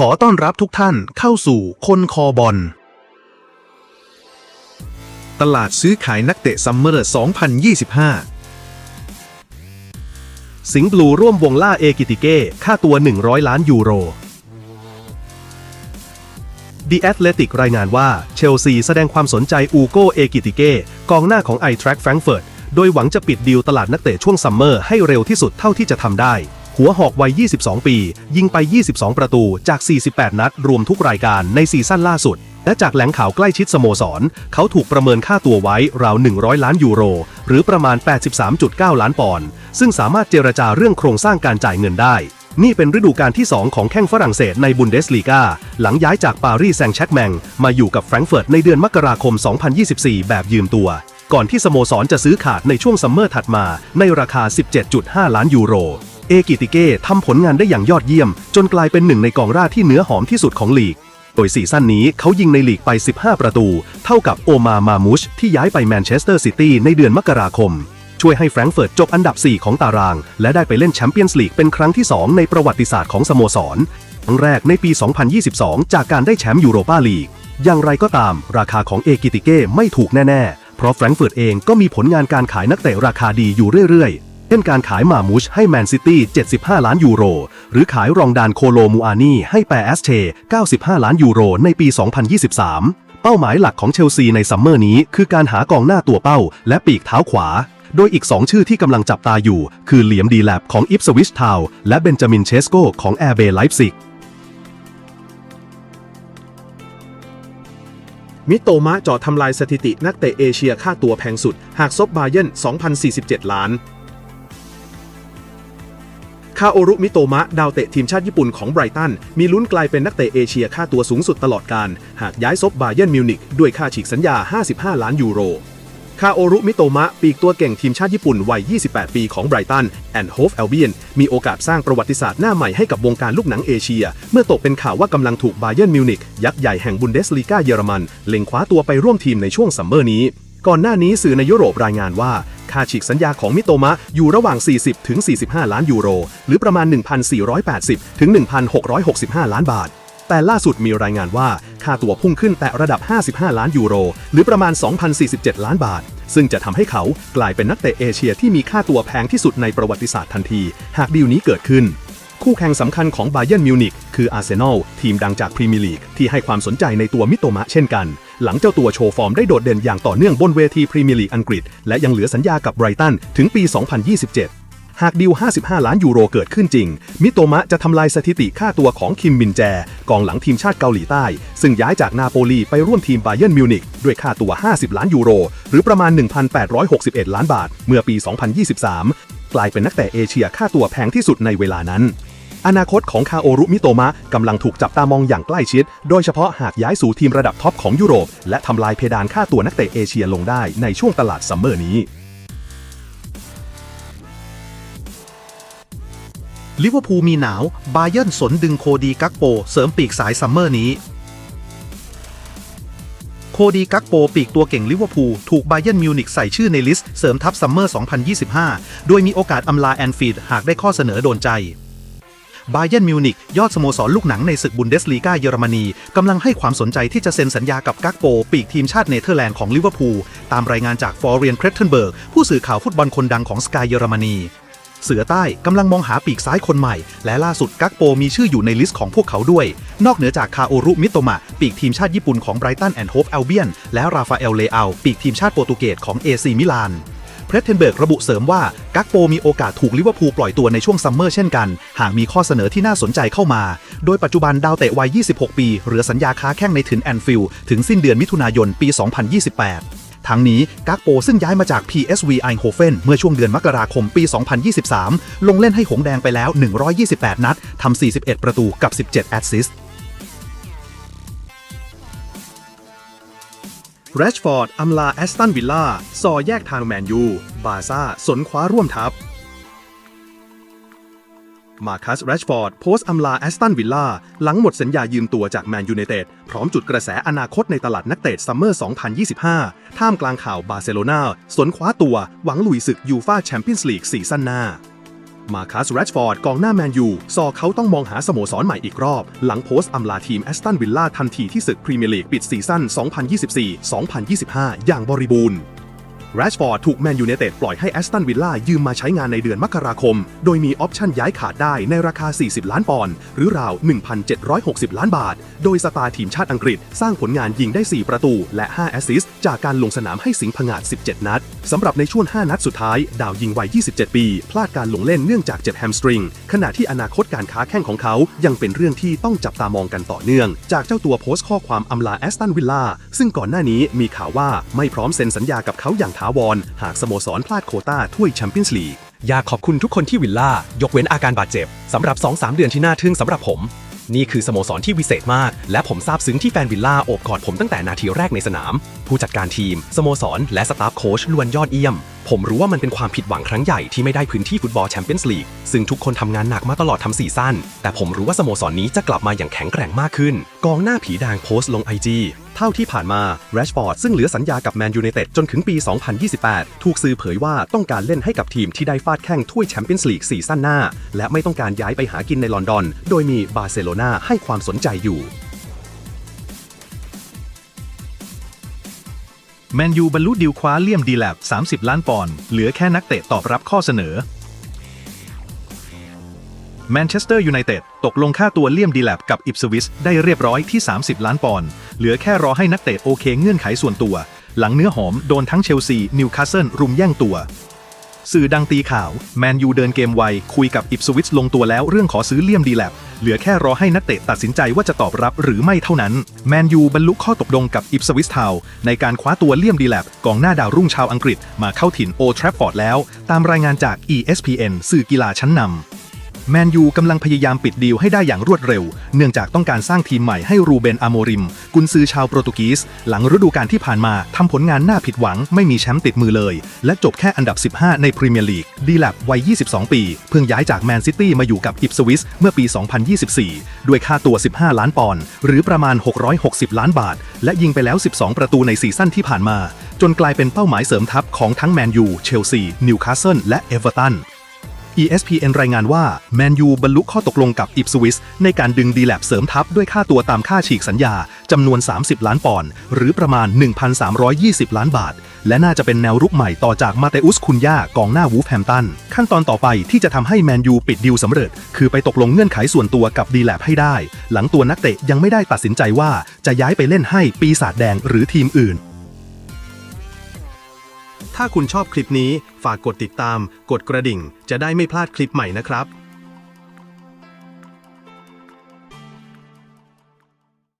ขอต้อนรับทุกท่านเข้าสู่คนคอบอล ตลาดซื้อขายนักเตะซัมเมอร์ 2025 สิงห์บลูร่วมวงล่าเอกิติเก้ ค่าตัว 100 ล้านยูโร The Athletic รายงานว่าเชลซีแสดงความสนใจอูโกเอกิติเก้กองหน้าของไอแทร็กแฟรงเฟิร์ตโดยหวังจะปิดดีลตลาดนักเตะช่วงซัมเมอร์ให้เร็วที่สุดเท่าที่จะทำได้ หัวหอกวัย 22 ปี ยิงไป 22 ประตูจาก 48 นัด รวมทุกรายการในซีซั่นล่าสุด และจากแหล่งข่าวใกล้ชิดสโมสร เขาถูกประเมินค่าตัวไว้ราว 100 ล้านยูโร หรือประมาณ 83.9 ล้านปอนด์ซึ่งสามารถเจรจาเรื่องโครงสร้างการจ่ายเงินได้ นี่เป็นฤดูกาลที่ 2 ของแข้งฝรั่งเศสในบุนเดสลีกาหลังย้ายจากปารีสแซงต์แชร์กแมงมาอยู่กับแฟรงก์เฟิร์ตในเดือนมกราคม 2024 แบบยืมตัว ก่อนที่สโมสรจะซื้อขาดในช่วงซัมเมอร์ถัดมาในราคา 17.5 ล้านยูโร เอกิติเก้ทำผลงานได้อย่างยอดเยี่ยม จนกลายเป็นหนึ่งในกองร่าที่เนื้อหอมที่สุดของลีก โดยซีซั่นนี้เขายิงในลีกไป 15 ประตู เท่ากับโอมามามุชที่ย้ายไปแมนเชสเตอร์ซิตี้ในเดือนมกราคม ช่วยให้แฟรงก์เฟิร์ตจบอันดับ 4 ของตาราง และได้ไปเล่นแชมเปี้ยนส์ลีกเป็นครั้งที่ 2 ในประวัติศาสตร์ของสโมสรครั้งแรกในปี 2022 จากการได้แชมป์ยูโรปาลีก อย่างไรก็ตาม ราคาของเอกิติเก้ไม่ถูกแน่ ๆ เพราะแฟรงก์เฟิร์ตเองก็มีผลงานการขายนักเตะราคาดีอยู่เรื่อยๆ เช่นการขายมามุชให้แมนซิตี้ 75 ล้านยูโร หรือขายรองดานโคโลมูอานีให้แปรแอสเท95 ล้านยูโรในปี 2023 เป้าหมายหลักของเชลซีในซัมเมอร์นี้คือการหากองหน้าตัวเป้า และปีกเท้าขวา โดยอีก 2 ชื่อที่กำลังจับตาอยู่ คือเหลียมดีแลบของอิฟสวิชทาวและเบนจามินเชสโกของแอร์เบย์ไลฟ์ซิกมิโตมะเจาะทำลายสถิตินักเตะเอเชียค่าตัวแพงสุด หากซบบาเยน2,047 ล้าน คาโอรุมิโตมะ ดาวเตะทีมชาติญี่ปุ่นของไบรตัน มีลุ้นกลายเป็นนักเตะเอเชียค่าตัวสูงสุดตลอดการ หากย้ายซบบาเยนมิวนิกด้วยค่าฉีกสัญญา 55 ล้านยูโรคาโอรุมิโตมะ ปีกตัวเก่งทีมชาติญี่ปุ่นวัย 28 ปีของไบรตันแอนด์โฮฟแอลเบียนมีโอกาสสร้างประวัติศาสตร์หน้าใหม่ให้กับวงการลูกหนังเอเชีย เมื่อตกเป็นข่าวว่ากำลังถูกบาเย r n นมิวนิกยักษ์ใหญ่แห่งบุนเดสลีกาเยอรมัน เล็งคว้าตัวไปร่วมทีมในช่วงซัมเมอร์นี้ ก่อนหน้านี้สื่อในยุโรปรายงานว่า ค่าฉีกสัญญาของมิโตมะอยู่ระหว่าง 40 ถึง 45 ล้านยูโร หรือประมาณ 1,480 ถึง 1,665 ล้านบาท แต่ล่าสุดมีรายงานว่า ค่าตัวพุ่งขึ้นแต่ระดับ 55 ล้านยูโร หรือประมาณ 2,047 ล้านบาท ซึ่งจะทำให้เขากลายเป็นนักเตะเอเชียที่มีค่าตัวแพงที่สุดในประวัติศาสตร์ทันที หากดีลนี้เกิดขึ้น คู่แข่งสำคัญของบาเยนมิวนิกคืออาร์เซนอลทีมดังจากพรีเมียร์ลีกที่ให้ความสนใจในตัวมิโตมะเช่นกัน หลังเจ้าตัวโชว์ฟอร์มได้โดดเด่นอย่างต่อเนื่องบนเวทีพรีเมียร์ลีกอังกฤษ และยังเหลือสัญญากับไบรตันถึงปี 2027หากดีล55 ล้านยูโรเกิดขึ้นจริง มิโตมะจะทำลายสถิติค่าตัวของคิมมินแจ กองหลังทีมชาติเกาหลีใต้ ซึ่งย้ายจากนาโปลีไปร่วมทีมบาเยนมิวนิกด้วยค่าตัว 50 ล้านยูโร หรือประมาณ 1,861 ล้านบาท เมื่อปี 2023 กลายเป็นนักเตะเอเชียค่าตัวแพงที่สุดในเวลานั้น อนาคตของคาโอรุมิโตมะกำลังถูกจับตามองอย่างใกล้ชิด โดยเฉพาะหากย้ายสู่ทีมระดับท็อปของยุโรป และทำลายเพดานค่าตัวนักเตะเอเชียลงได้ในช่วงตลาดซัมเมอร์นี้ลิเวอร์พูลมีหนาว บาเยิร์นสนดึงโคดีกักโป เสริมปีกสายซัมเมอร์นี้ โคดีกักโปปีกตัวเก่งลิเวอร์พูลถูกบาเยิร์นมิวนิกใส่ชื่อในลิสต์เสริมทัพซัมเมอร์ 2025 โดยมีโอกาสอำลาแอนฟิลด์หากได้ข้อเสนอโดนใจ บาเยิร์นมิวนิกยอดสโมสรลูกหนังในศึกบุนเดสลีกาเยอรมนีกำลังให้ความสนใจที่จะเซ็นสัญญากับกักโป ปีกทีมชาติเนเธอร์แลนด์ของลิเวอร์พูลตามรายงานจากฟอร์เรียนเครตเทนเบิร์กผู้สื่อข่าวฟุตบอลคนดังของสกายเยอรมนีเสือใต้กำลังมองหาปีกซ้ายคนใหม่ และล่าสุดกักโปมีชื่ออยู่ในลิสต์ของพวกเขาด้วย นอกเหนือจากคาโอรุมิโตมะ ปีกทีมชาติญี่ปุ่นของไบรตันแอนด์โฮปแอลเบียนและราฟาเอลเลอาปีกทีมชาติโปรตุเกสของเอซีมิลาน เพรสเทนเบิร์กระบุเสริมว่า กักโปมีโอกาสถูกลิเวอร์พูลปล่อยตัวในช่วงซัมเมอร์เช่นกัน หากมีข้อเสนอที่น่าสนใจเข้ามา โดยปัจจุบันดาวเตะวัย 26 ปีเหลือสัญญาค้าแข้งในถึนแอนฟิลด์ถึงสิ้นเดือนมิถุนายนปี 2028ทั้งนี้กักโปซึ่งย้ายมาจาก PSV Eindhoven เมื่อช่วงเดือนมกราคมปี 2023 ลงเล่นให้หงแดงไปแล้ว 128 นัด ทำ 41 ประตูกับ 17 แอสซิสต์ แรชฟอร์ดอำลาแอสตันวิลล่าซอแยกทางแมนยู บาซ่า สนคว้าร่วมทัพ มาคัสแรชฟอร์ดโพสต์อำลาแอสตันวิลล่าหลังหมดสัญญายืมตัวจากแมนยูไนเต็ดพร้อมจุดกระแสอนาคตในตลาดนักเตะซัมเมอร์ 2025 ท่ามกลางข่าวบาร์เซโลนาสนคว้าตัวหวังลุยศึกยูฟาแชมเปี้ยนส์ลีกซีซั่นหน้า มาคัสแรชฟอร์ดกองหน้าแมนยูซอเขาต้องมองหาสโมสรใหม่อีกรอบ หลังโพสต์อำลาทีมแอสตันวิลล่าทันทีที่ศึกพรีเมียร์ลีกปิดซีซั่น 2024-2025 อย่างบริบูรณ์ แรชฟอร์ดถูกแมนยูไนเต็ดปล่อยให้แอสตันวิลล่ายืมมาใช้งานในเดือนมกราคม โดยมีออปชั่นย้ายขาดได้ในราคา 40 ล้านปอนด์หรือราว 1,760 ล้านบาท โดยสตาร์ทีมชาติอังกฤษ สร้างผลงานยิงได้ 4 ประตูและ 5 แอสซิสต์จากการลงสนามให้สิงห์ผงาด 17 นัดสำหรับในช่วง 5 นัดสุดท้าย ดาวยิงวัย 27 ปี พลาดการลงเล่นเนื่องจากเจ็บแฮมสตริงขณะที่อนาคตการค้าแข้งของเขายังเป็นเรื่องที่ต้องจับตามองกันต่อเนื่อง จากเจ้าตัวโพสต์ข้อความอำลาแอสตันวิลล่าซึ่งก่อนหน้านี้มีข่าวว่าไม่พร้อมเซ็นสัญญากับเขาอย่างถาวร หากสโมสรพลาดโคต้าถ้วยแชมเปี้ยนส์ลีกอยากขอบคุณทุกคนที่วิลล่ายกเว้นอาการบาดเจ็บสำหรับ 2-3 เดือนที่น่าทึ่งสำหรับผม นี่คือสโมสรที่วิเศษมาก และผมซาบซึ้งที่แฟนวิลล่าโอบกอดผมตั้งแต่นาทีแรกในสนาม ผู้จัดการทีม สโมสร และสตาฟโค้ชล้วนยอดเยี่ยม ผมรู้ว่ามันเป็นความผิดหวังครั้งใหญ่ที่ไม่ได้พื้นที่ฟุตบอลแชมเปี้ยนส์ลีกซึ่งทุกคนทำงานหนักมาตลอดทั้งซีซั่นแต่ผมรู้ว่าสโมสรนี้จะกลับมาอย่างแข็งแกร่งมากขึ้น กองหน้าผีแดงโพสต์ลงไอจี เท่าที่ผ่านมาแรชฟอร์ดซึ่งเหลือสัญญากับแมนยูไนเต็ดจนถึงปี 2028 ถูกสื่อเผยว่าต้องการเล่นให้กับทีมที่ได้ฟาดแข่งถ้วยแชมเปี้ยนส์ลีกซีซั่นหน้า และไม่ต้องการย้ายไปหากินในลอนดอน โดยมีบาร์เซโลนาให้ความสนใจอยู่แมนยูบรรลุดีลคว้าเลี่ยมดีแลบ30 ล้านปอนด์เหลือแค่นักเตะตอบรับข้อเสนอแมนเชสเตอร์ยูไนเต็ดตกลงค่าตัวเลี่ยมดีแลบกับอิปสวิสได้เรียบร้อยที่ 30 ล้านปอนด์ เหลือแค่รอให้นักเตะโอเคเงื่อนไขส่วนตัว หลังเนื้อหอมโดนทั้งเชลซี นิวคาสเซิลรุมแย่งตัว สื่อดังตีข่าว แมนยูเดินเกมไว คุยกับอิปสวิตลงตัวแล้วเรื่องขอซื้อเลี่ยมดีแลบเหลือแค่รอให้นักเตะตัดสินใจว่าจะตอบรับหรือไม่เท่านั้น แมนยูบรรลุข้อตกลงกับอิปสวิสทาวในการคว้าตัวเลี่ยมดีแลบกองหน้าดาวรุ่งชาวอังกฤษมาเข้าถิ่นโอทรัฟฟอร์ดแล้ว ตามรายงานจาก ESPN สื่อกีฬาชั้นนำ แมนยูกำลังพยายามปิดดีลให้ได้อย่างรวดเร็ว เนื่องจากต้องการสร้างทีมใหม่ให้รูเบนอาโมริม กุนซือชาวโปรตุกีส หลังฤดูกาลที่ผ่านมาทำผลงานน่าผิดหวังไม่มีแชมป์ติดมือเลย และจบแค่อันดับ 15 ในพรีเมียร์ลีก ดีแลบวัย 22 ปี เพิ่งย้ายจากแมนซิตี้มาอยู่กับอิปสวิสเมื่อปี 2024 ด้วยค่าตัว 15 ล้านปอนด์หรือประมาณ 660 ล้านบาท และยิงไปแล้ว 12 ประตูในซีซั่นที่ผ่านมา จนกลายเป็นเป้าหมายเสริมทัพของทั้งแมนยู เชลซี นิวคาสเซิล และเอเวอร์ตัน ESPN รายงานว่าแมนยูบรรลุข้อตกลงกับอิปสวิสในการดึงดีแลบเสริมทัพด้วยค่าตัวตามค่าฉีกสัญญา จำนวน 30 ล้านปอนด์หรือประมาณ 1,320 ล้านบาท และน่าจะเป็นแนวรุกใหม่ต่อจากมาเตอุสคุนยากองหน้าวูฟแฮมตัน ขั้นตอนต่อไปที่จะทำให้แมนยูปิดดีลสำเร็จ คือไปตกลงเงื่อนไขส่วนตัวกับดีแลบให้ได้ หลังตัวนักเตะยังไม่ได้ตัดสินใจว่าจะย้ายไปเล่นให้ปีศาจแดงหรือทีมอื่น ถ้าคุณชอบคลิปนี้ฝากกดติดตาม กดกระดิ่ง จะได้ไม่พลาดคลิปใหม่นะครับ